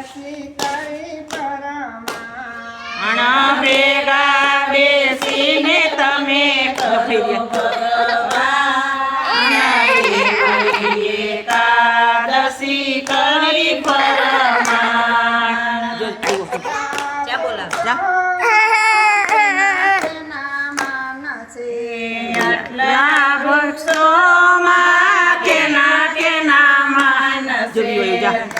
એકાદશી કરી પરમા અણા ભેગા બેસીને તમે કહ્યું એકાદશી કરી પરમાણ જો ક્યાં બોલાવે જા તેના માનસે આટલા વૃક્ષોમાં કેના કેના માનસ જોયું જા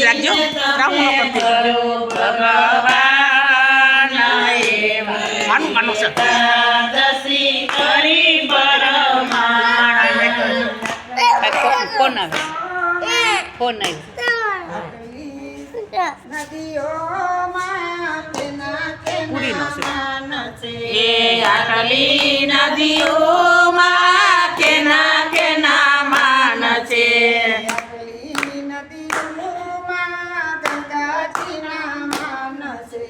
રાખજો રાહુલ નો કરતી ભગવાન આનું છે એકાદશી કરી પરમાણા ફોન આવે ફોન આવ્યો નદીઓમાં કેના છે. કેના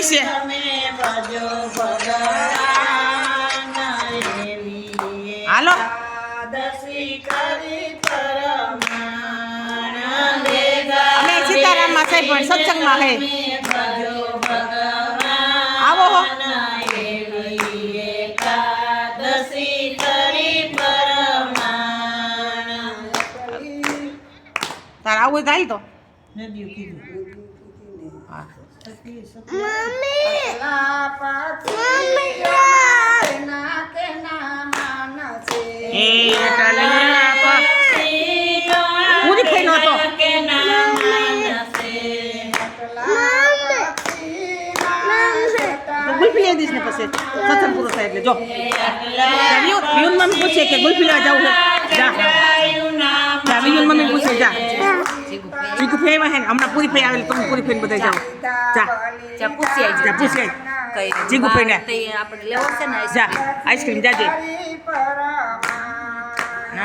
પૂરી છે. હાલો. અમે સીતારામમાં છે પણ સત્સંગમાં હે. આવો હો. તાર આવું થાય તો હા. ગુલ્ફી લઈ ને પછી સત્સંગ પૂરો થાય એટલે જો વિયુન મમ્મી પૂછે કે ગુલ્ફી લેવા જવું જા વિયુન મમ્મી પૂછે જા ચીકુ ફેવા હે ને હમણાં પૂરી ફઈ આવેલી તમે પૂરી ફઈને બધા જાઓ જા જા પૂછી આવી જા પૂછી આય. કઈ જીગુ ભાઈને. તે આપણે લેવો છે ને જા આઈસ્ક્રીમ જાજે ને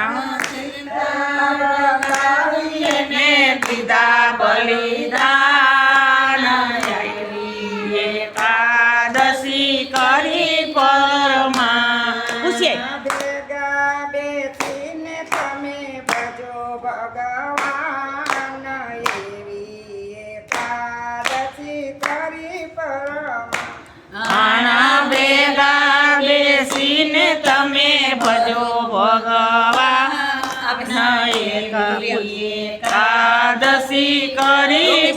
એકાદશી કરી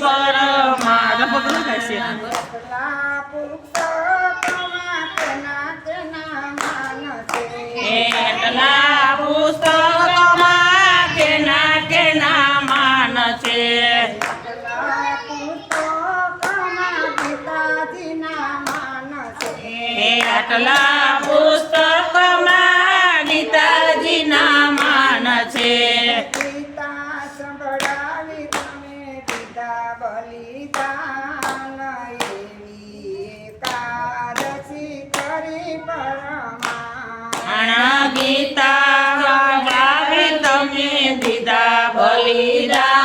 એટલા પુસ્તકોમાં કેના કેના માન છે એટલા પુરુષોત્તમા અણ ગીતા તમે દીધા બલિદાન.